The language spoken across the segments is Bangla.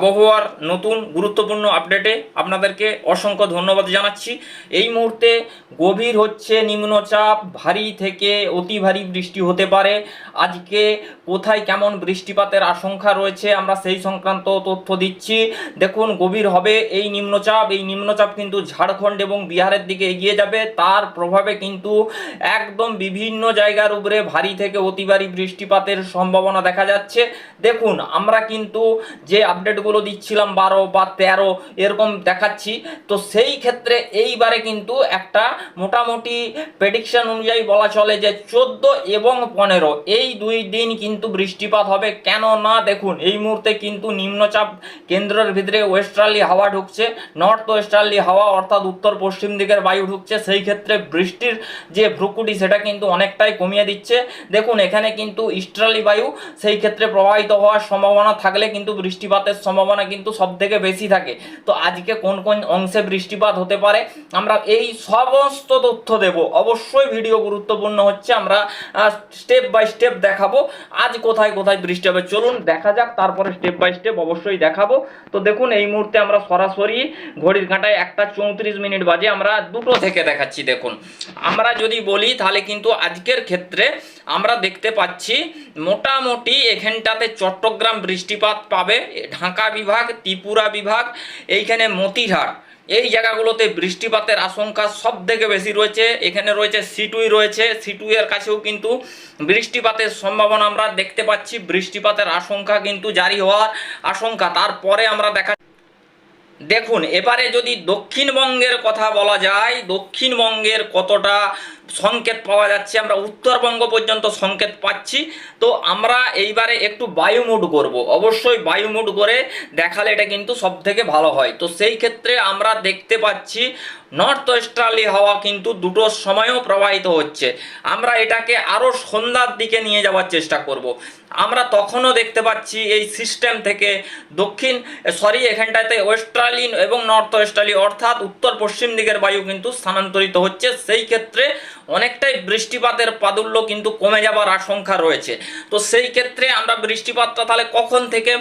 আবহাওয়ার নতুন গুরুত্বপূর্ণ আপডেটে আপনাদেরকে অসংখ্য ধন্যবাদ জানাচ্ছি। এই মুহূর্তে গভীর হচ্ছে নিম্নচাপ, ভারী থেকে অতি ভারী বৃষ্টি হতে পারে। আজকে কোথায় কেমন বৃষ্টিপাতের আশঙ্কা রয়েছে আমরা সেই সংক্রান্ত তথ্য দিচ্ছি। দেখুন, গভীর হবে এই নিম্নচাপ। এই নিম্নচাপ কিন্তু ঝাড়খণ্ড এবং বিহারের দিকে এগিয়ে যাবে। তার প্রভাবে কিন্তু একদম বিভিন্ন জায়গার উপরে ভারী থেকে অতি ভারী বৃষ্টিপাতের সম্ভাবনা দেখা যাচ্ছে। দেখুন, আমরা কিন্তু যে আপডেটগুলো দিচ্ছিলাম বারো বা তেরো, এরকম দেখাচ্ছি। তো সেই ক্ষেত্রে এইবারে কিন্তু একটা মোটামুটি প্রেডিকশন অনুযায়ী বলা চলে যে চোদ্দ এবং পনেরো, এই দুই দিন কিন্তু বৃষ্টিপাত হবে। কেন না দেখুন, এই মুহূর্তে কিন্তু নিম্নচাপ কেন্দ্রের ভিতরে ওয়েস্টার্লি হাওয়া ঢুকছে, নর্থ ওয়েস্টার্লি হাওয়া অর্থাৎ উত্তর পশ্চিম দিকের বায়ু ঢুকছে। সেই ক্ষেত্রে বৃষ্টির যে ভ্রুকুটি, সেটা কিন্তু অনেকটাই কমিয়ে দিচ্ছে। দেখুন, এখানে কিন্তু ইস্টার্লি বায়ু সেই ক্ষেত্রে প্রবাহিত হওয়ার সম্ভাবনা থাকলে কিন্তু বৃষ্টিপাতের সম্ভাবনা কিন্তু সব থেকে বেশি থাকে। তো আজকে কোন কোন অংশে বৃষ্টিপাত হতে পারে, আমরা এই সমস্ত তথ্য দেব। অবশ্যই ভিডিও গুরুত্বপূর্ণ হচ্ছে, আমরা স্টেপ বাই স্টেপ দেখাবো। আজ কোথায় কোথায় বৃষ্টি হবে, চলুন দেখা যাক, তারপরে স্টেপ বাই স্টেপ অবশ্যই দেখাবো। তো দেখুন, এই মুহূর্তে আমরা সরাসরি ঘড়ির কাঁটায় একটা চৌত্রিশ মিনিট বাজে, আমরা দুটো থেকে দেখাচ্ছি, দেখুন। আমরা যদি বলি, তাহলে কিন্তু আজকের ক্ষেত্রে আমরা দেখতে পাচ্ছি, মোটামুটি এখানটাতে চট্টগ্রাম বৃষ্টিপাত পাবে, ঢাকা বিভাগ, ত্রিপুরা বিভাগ, এইখানে মতিহাট এই জায়গাগুলোতে বৃষ্টিপাতের আশঙ্কা সব থেকে বেশি রয়েছে। এখানে রয়েছে সিটুই রয়েছে। সিটুইয়ের কাছেও কিন্তু বৃষ্টিপাতের সম্ভাবনা আমরা দেখতে পাচ্ছি। বৃষ্টিপাতের আশঙ্কা কিন্তু জারি হওয়ার আশঙ্কা। তারপরে আমরা দেখা দেখুন, এবারে যদি দক্ষিণবঙ্গের কথা বলা যায়, দক্ষিণবঙ্গের কতটা সংকেত পাওয়া যাচ্ছে, আমরা উত্তরবঙ্গ পর্যন্ত সংকেত পাচ্ছি। তো আমরা এইবারে একটু বায়ুমুড করব। অবশ্যই বায়ুমুড করে দেখালে এটা কিন্তু সব থেকে ভালো হয়। তো সেই ক্ষেত্রে আমরা দেখতে পাচ্ছি, নর্থ ওয়েস্টার্লি হাওয়া কিন্তু দুটোর সময়ও প্রবাহিত হচ্ছে। আমরা এটাকে আরও সন্ধ্যার দিকে নিয়ে যাওয়ার চেষ্টা করব। আমরা তখনও দেখতে পাচ্ছি এই সিস্টেম থেকে দক্ষিণ, সরি, এখানটাতে ওয়েস্টার্লি এবং নর্থ ওয়েস্টার্লি, অর্থাৎ উত্তর পশ্চিম দিকের বায়ু কিন্তু স্থানান্তরিত হচ্ছে। সেই ক্ষেত্রে অনেকটাই বৃষ্টিপাতের প্রাদুল্য কিন্তু কমে যাবার আশঙ্কা রয়েছে। তো সেই ক্ষেত্রে আমরা বৃষ্টিপাতটা তাহলে কখন থেকে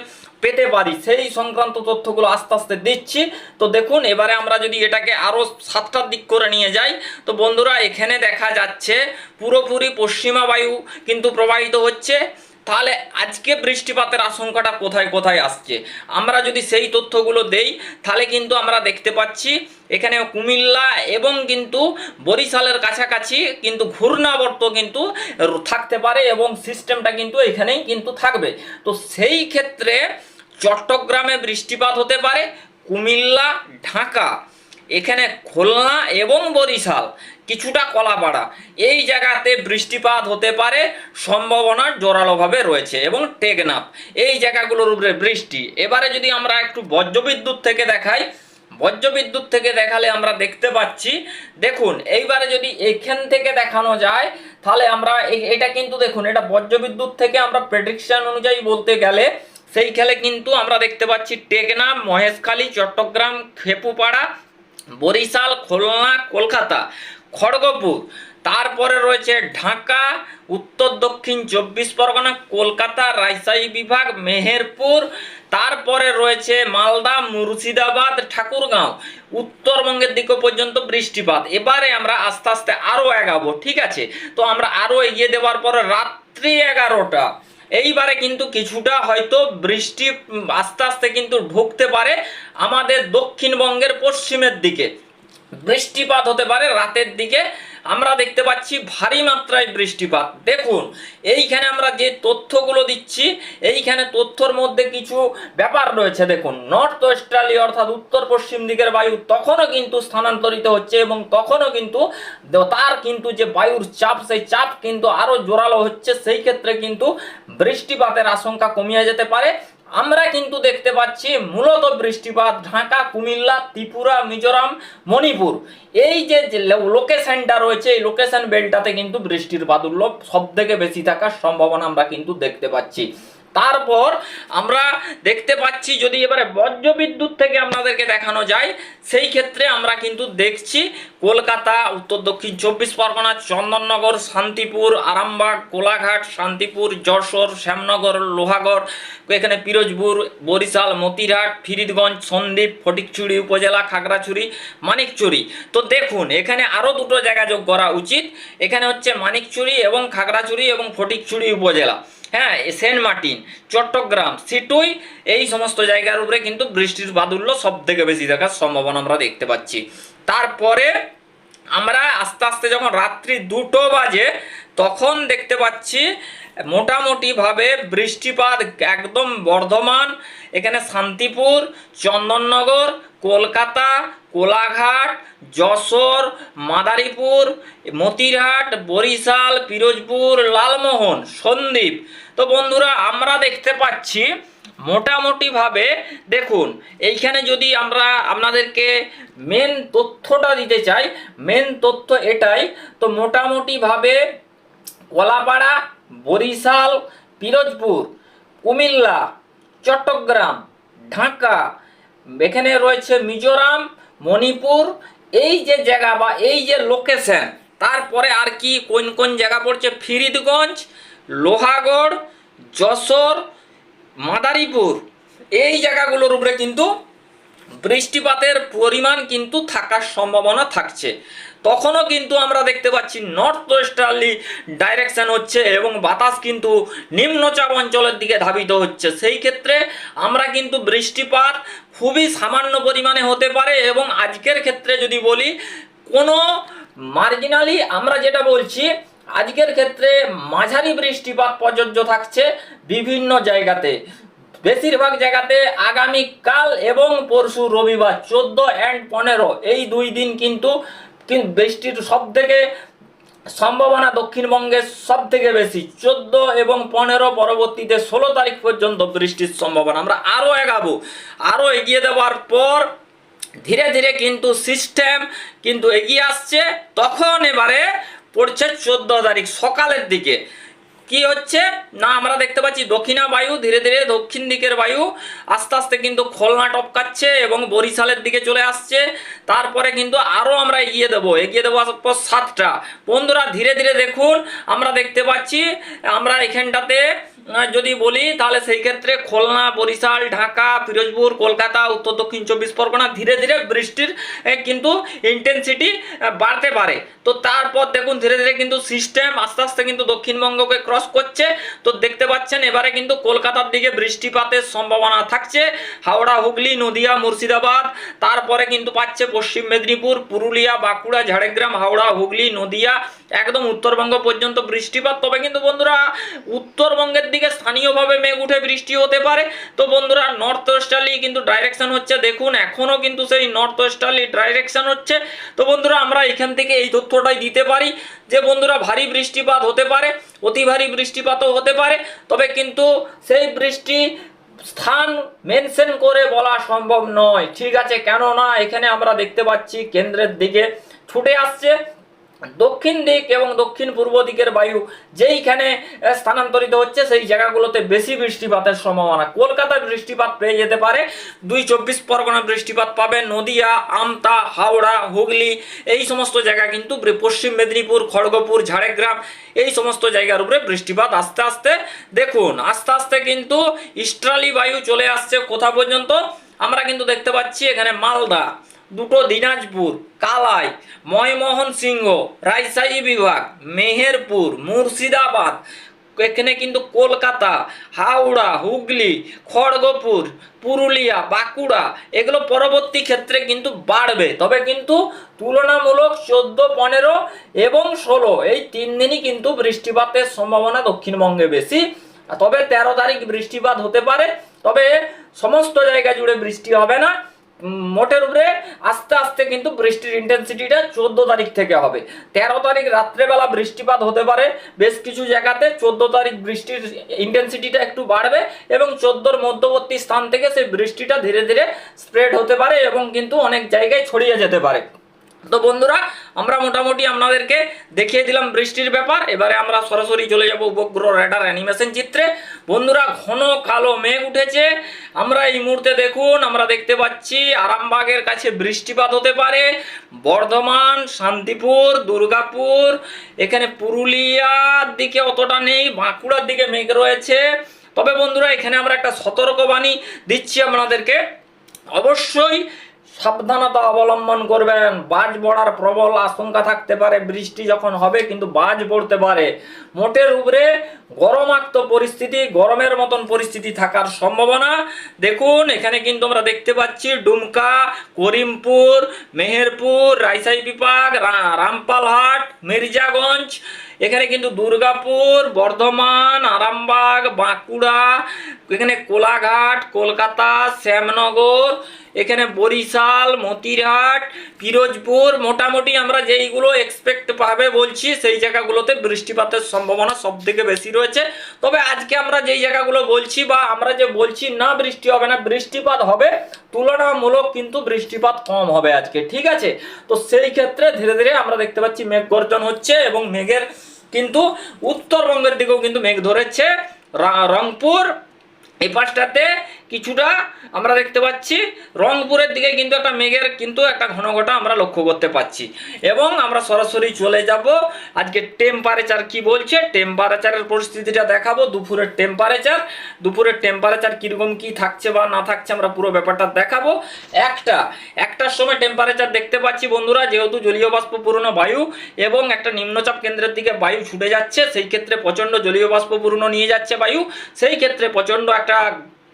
পেতে পারি? সেই সংক্রান্ত তথ্যগুলো আস্তে আস্তে দিচ্ছি। তো দেখুন, এবারে আমরা যদি এটাকে আরও সাতটার দিক করে নিয়ে যাই, তো বন্ধুরা, এখানে দেখা যাচ্ছে পুরোপুরি পশ্চিমা বায়ু কিন্তু প্রবাহিত হচ্ছে। তাহলে আজকে বৃষ্টিপাতের আশঙ্কাটা কোথায় কোথায় আসছে? আমরা যদি সেই তথ্যগুলো দেই, তাহলে কিন্তু আমরা দেখতে পাচ্ছি এখানে কুমিল্লা এবং কিন্তু বরিশালের কাছাকাছি কিন্তু ঘূর্ণাবর্ত কিন্তু থাকতে পারে এবং সিস্টেমটা কিন্তু এখানেই কিন্তু থাকবে। তো সেই ক্ষেত্রে চট্টগ্রামে বৃষ্টিপাত হতে পারে, কুমিল্লা, ঢাকা এখানে খুলনা এবং বরিশাল, কিছুটা কলাপাড়া। এই জায়গাতে বৃষ্টিপাত হতে পারে, সম্ভাবনা জোরালোভাবে রয়েছে এবং টেকনাফ। এই জায়গাগুলোর উপরে বৃষ্টি। এবারে যদি আমরা একটু বজ্রবিদ্যুৎ থেকে দেখাই, বজ্রবিদ্যুৎ থেকে দেখালে আমরা দেখতে পাচ্ছি, দেখুন, এইবারে যদি এখান থেকে দেখানো যায়, তাহলে আমরা এটা কিন্তু দেখুন, এটা বজ্রবিদ্যুৎ থেকে আমরা প্রেডিকশন অনুযায়ী বলতে গেলে সেই খেলে কিন্তু আমরা দেখতে পাচ্ছি টেকনাফ, মহেশখালী, চট্টগ্রাম, খেপুপাড়া বরিশাল, খুলনা, কলকাতা, খড়গপুর। তারপরে রয়েছে ঢাকা, উত্তর দক্ষিণ চব্বিশ পরগনা, কলকাতা, রাজশাহী বিভাগ, মেহেরপুর। তারপরে রয়েছে মালদা, মুর্শিদাবাদ, ঠাকুরগাঁও। উত্তরবঙ্গের দিকে পর্যন্ত বৃষ্টিপাত। এবারে আমরা আস্তে আস্তে আরও এগাবো, ঠিক আছে? তো আমরা আরও এগিয়ে দেওয়ার পরে রাত্রি এগারোটা। এইবারে কিন্তু কিছুটা হয়তো বৃষ্টি আস্তে আস্তে কিন্তু ঢুকতে পারে আমাদের দক্ষিণবঙ্গের পশ্চিমের দিকে। বৃষ্টিপাত হতে পারে রাতের দিকে। আমরা দেখতে পাচ্ছি ভারী মাত্রায় বৃষ্টিপাত। দেখুন, এইখানে আমরা যে তথ্যগুলো দিচ্ছি, এইখানে তথ্যর মধ্যে কিছু ব্যাপার রয়েছে। দেখুন নর্থ ওয়েস্টার্লি অর্থাৎ উত্তর পশ্চিম দিকের বায়ু তখনও কিন্তু স্থানান্তরিত হচ্ছে এবং তখনও কিন্তু তার কিন্তু যে বায়ুর চাপ, সেই চাপ কিন্তু আরও জোরালো হচ্ছে। সেই ক্ষেত্রে কিন্তু বৃষ্টিপাতের আশঙ্কা কমিয়ে যেতে পারে। আমরা কিন্তু দেখতে পাচ্ছি মূলত বৃষ্টিপাত ঢাকা, কুমিল্লা, ত্রিপুরা, মিজোরাম, মণিপুর। এই যে লোকেশনটা রয়েছে, এই লোকেশন বেল্টটাতে কিন্তু বৃষ্টির বাদুল্য সব থেকে বেশি থাকার সম্ভাবনা আমরা কিন্তু দেখতে পাচ্ছি। তারপর আমরা দেখতে পাচ্ছি যদি এবারে বজ্র বিদ্যুৎ থেকে আপনাদেরকে দেখানো যায়, সেই ক্ষেত্রে আমরা কিন্তু দেখছি কলকাতা, উত্তর দক্ষিণ চব্বিশ পরগনা, চন্দননগর, শান্তিপুর, আরামবাগ, কোলাঘাট, শান্তিপুর, যশোর, শ্যামনগর, লোহাগড়, এখানে পিরোজপুর, বরিশাল, মতিরহাট, ফিরিদগঞ্জ, সন্দ্বীপ ফটিকচুরি উপজেলা, খাগড়াছড়ি মানিকচুরি তো দেখুন, এখানে আরও দুটো জায়গা যোগ করা উচিত। এখানে হচ্ছে মানিকচুরি এবং খাগড়াছড়ি এবং ফটিকচুরি উপজেলা। হ্যাঁ সেন্ট মার্টিন, চট্টগ্রাম, সিটুই, এই সমস্ত জায়গার উপরে কিন্তু বৃষ্টির বাদুল্য সব থেকে বেশি দেখার সম্ভাবনা আমরা দেখতে পাচ্ছি। তারপরে আমরা আস্তে আস্তে যখন রাত্রি দুটো বাজে, তখন দেখতে পাচ্ছি মোটামুটিভাবে বৃষ্টিপাত একদম বর্ধমান, এখানে শান্তিপুর, চন্দননগর, কলকাতা, কোলাঘাট, যশোর, মাদারীপুর, মতিরহাট, বরিশাল, পিরোজপুর, লালমোহন, সন্দ্বীপ তো বন্ধুরা, আমরা দেখতে পাচ্ছি মোটামুটিভাবে দেখুন, এইখানে যদি আমরা আপনাদেরকে মেন তথ্যটা দিতে চাই মেন তথ্য এটাই, তো মোটামুটিভাবে কলাপাড়া, বরিশাল, পিরোজপুর, কুমিল্লা, চট্টগ্রাম, ঢাকা, এখানে রয়েছে মিজোরাম, মণিপুর, এই যে জায়গা বা এই যে লোকেশন তারপরে আর কি কোন কোন জায়গা পড়ছে? ফিরিদগঞ্জ লোহাগড়, যশোর, মাদারীপুর। এই জায়গাগুলোর উপরে কিন্তু বৃষ্টিপাতের পরিমাণ কিন্তু থাকার সম্ভাবনা থাকছে। তখনও কিন্তু আমরা দেখতে পাচ্ছি নর্থ ওয়েস্টার্লি ডাইরেকশন হচ্ছে এবং বাতাস কিন্তু নিম্নচাপ অঞ্চলের দিকে ধাবিত হচ্ছে। সেই ক্ষেত্রে আমরা কিন্তু বৃষ্টিপাত খুবই সামান্য পরিমাণে হতে পারে এবং আজকের ক্ষেত্রে যদি বলি, কোনো মার্জিনালি আমরা যেটা বলছি আজকের ক্ষেত্রে মাঝারি বৃষ্টিপাত প্রযোজ্য থাকছে বিভিন্ন জায়গাতে। বেশিরভাগ জায়গাতে আগামী কাল এবং পরশু রবিবার চোদ্দ অ্যান্ড পনেরো এই দুই দিন কিন্তু কিন- বৃষ্টির সব থেকে সম্ভাবনা দক্ষিণবঙ্গের সব থেকে বেশি। চোদ্দ এবং পনেরো পরবর্তীতে ষোলো তারিখ পর্যন্ত বৃষ্টির সম্ভাবনা। আমরা আরও এগাবো, আরও এগিয়ে দেওয়ার পর ধীরে ধীরে কিন্তু সিস্টেম কিন্তু এগিয়ে আসছে। তখন এবারে পড়ছে চোদ্দ তারিখ সকালের দিকে। কি হচ্ছে? না, আমরা দেখতে পাচ্ছি দক্ষিণা বায়ু, ধীরে ধীরে দক্ষিণ দিকের বায়ু, আস্তে আস্তে কিন্তু খুলনা টপকাচ্ছে এবং বরিশালের দিকে চলে আসছে। তারপরে কিন্তু আরও আমরা এগিয়ে দেবো এগিয়ে দেবো পর সাতটা। বন্ধুরা, ধীরে ধীরে দেখুন, আমরা দেখতে পাচ্ছি, আমরা এখানটাতে যদি বলি, তাহলে সেই ক্ষেত্রে খুলনা, বরিশাল, ঢাকা ফিরোজপুর কলকাতা, উত্তর, দক্ষিণ, চব্বিশ পরগনা ধীরে ধীরে বৃষ্টির কিন্তু ইন্টেন্সিটি বাড়তে পারে। তো তারপর দেখুন, ধীরে ধীরে কিন্তু সিস্টেম আস্তে আস্তে কিন্তু দক্ষিণবঙ্গকে ক্রস করছে। তো দেখতে পাচ্ছেন, এবারে কিন্তু কলকাতার দিকে বৃষ্টিপাতের সম্ভাবনা থাকছে। হাওড়া, হুগলি, নদিয়া, মুর্শিদাবাদ, তারপরে কিন্তু পাচ্ছে পশ্চিম মেদিনীপুর, পুরুলিয়া, বাঁকুড়া, ঝাড়গ্রাম, হাওড়া, হুগলি, নদিয়া, একদম উত্তরবঙ্গ পর্যন্ত বৃষ্টিপাত। তবে কিন্তু বন্ধুরা, উত্তরবঙ্গের দিকে স্থানীয়ভাবে মেঘ উঠে বৃষ্টি হতে পারে। তো বন্ধুরা নর্থ ওয়েস্টার্লি কিন্তু ডাইরেকশন হচ্ছে। দেখুন, এখনও কিন্তু সেই নর্থ ওয়েস্টার্লি ডাইরেকশন হচ্ছে। তো বন্ধুরা, আমরা এখান থেকে এই তথ্যটাই দিতে পারি যে, বন্ধুরা, ভারী বৃষ্টিপাত হতে পারে, অতি ভারী বৃষ্টিপাতও হতে পারে। তবে কিন্তু সেই বৃষ্টি স্থান মেনশন করে বলা সম্ভব নয়। ঠিক আছে, কেননা এখানে আমরা দেখতে পাচ্ছি কেন্দ্রের দিকে ছুটে আসছে। দক্ষিণ দিক এবং দক্ষিণ পূর্ব দিকের বায়ু যেইখানে স্থানান্তরিত হচ্ছে, সেই জায়গাগুলোতে বেশি বৃষ্টিপাতের সম্ভাবনা। কলকাতায় বৃষ্টিপাত পেয়ে যেতে পারে। দুই চব্বিশ পরগনা বৃষ্টিপাত পাবে। নদিয়া, আমতা, হাওড়া, হুগলি এই সমস্ত জায়গা কিন্তু পশ্চিম মেদিনীপুর, খড়গপুর, ঝাড়গ্রাম এই সমস্ত জায়গার উপরে বৃষ্টিপাত আস্তে আস্তে দেখুন। আস্তে আস্তে কিন্তু ইস্ট্রালি বায়ু চলে আসছে কোথা পর্যন্ত? আমরা কিন্তু দেখতে পাচ্ছি এখানে মালদা। দুটো দিনাজপুর, কালাই, ময়মোহন সিংহ, রাজশাহী বিভাগ, মেহেরপুর, মুর্শিদাবাদ, এখানে কিন্তু কলকাতা, হাওড়া, হুগলি, খড়গপুর, পুরুলিয়া, বাঁকুড়া, এগুলো পরবর্তী ক্ষেত্রে কিন্তু বাড়বে। তবে কিন্তু তুলনামূলক চোদ্দ, পনেরো এবং ষোলো, এই তিন দিনই কিন্তু বৃষ্টিপাতের সম্ভাবনা দক্ষিণবঙ্গে বেশি। তবে তেরো তারিখ বৃষ্টিপাত হতে পারে, তবে সমস্ত জায়গা জুড়ে বৃষ্টি হবে না। মোটের উপরে আস্তে আস্তে কিন্তু বৃষ্টির ইন্টেন্সিটিটা চোদ্দ তারিখ থেকে হবে। তেরো তারিখ রাত্রেবেলা বৃষ্টিপাত হতে পারে, বেশ কিছু জায়গাতে চোদ্দ তারিখ বৃষ্টির ইন্টেন্সিটিটা একটু বাড়বে এবং চোদ্দোর মধ্যবর্তী স্থান থেকে সেই বৃষ্টিটা ধীরে ধীরে স্প্রেড হতে পারে এবং কিন্তু অনেক জায়গায় ছড়িয়ে যেতে পারে। তো বন্ধুরা, আমরা মোটামুটি আপনাদেরকে দেখিয়ে দিলাম বৃষ্টির ব্যাপার। এবারে আমরা সরাসরি চলে যাব উপগ্রহ রেডার অ্যানিমেশন চিত্রে। বন্ধুরা, ঘন কালো মেঘ উঠেছে। আমরা এই মুহূর্তে দেখুন, আমরা দেখতে পাচ্ছি আরামবাগের কাছে বৃষ্টিপাত হতে পারে। বর্ধমান, শান্তিপুর, দুর্গাপুর, এখানে পুরুলিয়ার দিকে অতটা নেই, বাঁকুড়ার দিকে মেঘ রয়েছে। তবে বন্ধুরা, এখানে আমরা একটা সতর্কবাণী দিচ্ছি আপনাদেরকে। অবশ্যই সাবধানতা অবলম্বন করবেন। বাজ পড়ার প্রবল আশঙ্কা থাকতে পারে, বৃষ্টি যখন হবে কিন্তু বাজ পড়তে পারে। মোটের উপরে গরমাক্ত পরিস্থিতি, গরমের মতন পরিস্থিতি থাকার সম্ভাবনা। দেখুন, এখানে কিন্তু আমরা দেখতে পাচ্ছি ডুমকা, করিমপুর, মেহেরপুর, রাইসাই বিপাক রামপালহাট মির্জাগঞ্জ এখানে কিন্তু দুর্গাপুর, বর্ধমান, আরামবাগ, বাঁকুড়া, এখানে কোলাঘাট, কলকাতা, শ্যামনগর, এখানে বরিশাল, মতিরহাট, পিরোজপুর। মোটামুটি আমরা যেইগুলো এক্সপেক্ট পাবে বলছি, সেই জায়গাগুলোতে বৃষ্টিপাতের সম্ভাবনা সব থেকে বেশি রয়েছে। তবে আজকে আমরা যেই জায়গাগুলো বলছি বা আমরা যে বলছি, না বৃষ্টি হবে না, বৃষ্টিপাত হবে, তুলনামূলক কিন্তু বৃষ্টিপাত কম হবে আজকে, ঠিক আছে? তো সেই ক্ষেত্রে ধীরে ধীরে আমরা দেখতে পাচ্ছি মেঘ গর্জন হচ্ছে এবং মেঘের কিন্তু উত্তরবঙ্গের দিকেও কিন্তু মেঘ ধরেছে। রংপুর এই পাশটাতে কিছুটা আমরা দেখতে পাচ্ছি। রংপুরের দিকে কিন্তু একটা মেঘের কিন্তু একটা ঘন ঘটা আমরা লক্ষ্য করতে পাচ্ছি। এবং আমরা সরাসরি চলে যাব আজকে টেম্পারেচার কি বলছে? টেম্পারেচারের পরিস্থিতিটা দেখাবো। দুপুরের টেম্পারেচার দুপুরের টেম্পারেচার কীরকম কি থাকছে বা না থাকছে আমরা পুরো ব্যাপারটা দেখাবো। একটা একটার সময় টেম্পারেচার দেখতে পাচ্ছি বন্ধুরা, যেহেতু জলীয় বাষ্প পূর্ণ বায়ু এবং একটা নিম্নচাপ কেন্দ্রের দিকে বায়ু ছুটে যাচ্ছে, সেই ক্ষেত্রে প্রচণ্ড জলীয় বাষ্প পূর্ণ নিয়ে যাচ্ছে বায়ু। সেই ক্ষেত্রে প্রচণ্ড একটা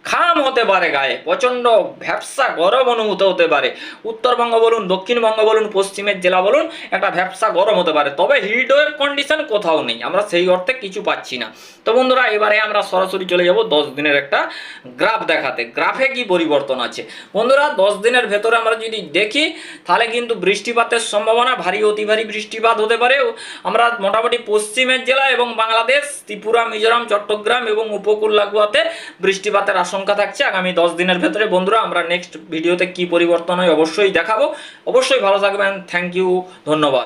খাম হতে পারে গায়ে, প্রচণ্ড ভ্যাপসা গরম অনুভূত হতে পারে। উত্তরবঙ্গ বলুন, দক্ষিণবঙ্গ বলুন, পশ্চিমের জেলা বলুন, একটা ভ্যাবসা গরম হতে পারে। তবে হিট কন্ডিশন কোথাও নেই, আমরা সেই অর্থে কিছু পাচ্ছি না। তো বন্ধুরা, এবারে আমরা সরাসরি চলে যাব দশ দিনের একটা গ্রাফ দেখাতে। গ্রাফে কি পরিবর্তন আছে? বন্ধুরা, দশ দিনের ভেতরে আমরা যদি দেখি, তাহলে কিন্তু বৃষ্টিপাতের সম্ভাবনা ভারী, অতি ভারী বৃষ্টিপাত হতে পারে। আমরা মোটামুটি পশ্চিমের জেলা এবং বাংলাদেশ, ত্রিপুরা, মিজোরাম, চট্টগ্রাম এবং উপকূল লাগুয়াতে বৃষ্টিপাতের আশঙ্কা থাকছে। আগামী দশ দিনের ভেতরে বন্ধুরা আমরা নেক্সট ভিডিওতে কি পরিবর্তন হয় অবশ্যই দেখাবো। অবশ্যই ভালো থাকবেন। থ্যাংক ইউ ধন্যবাদ।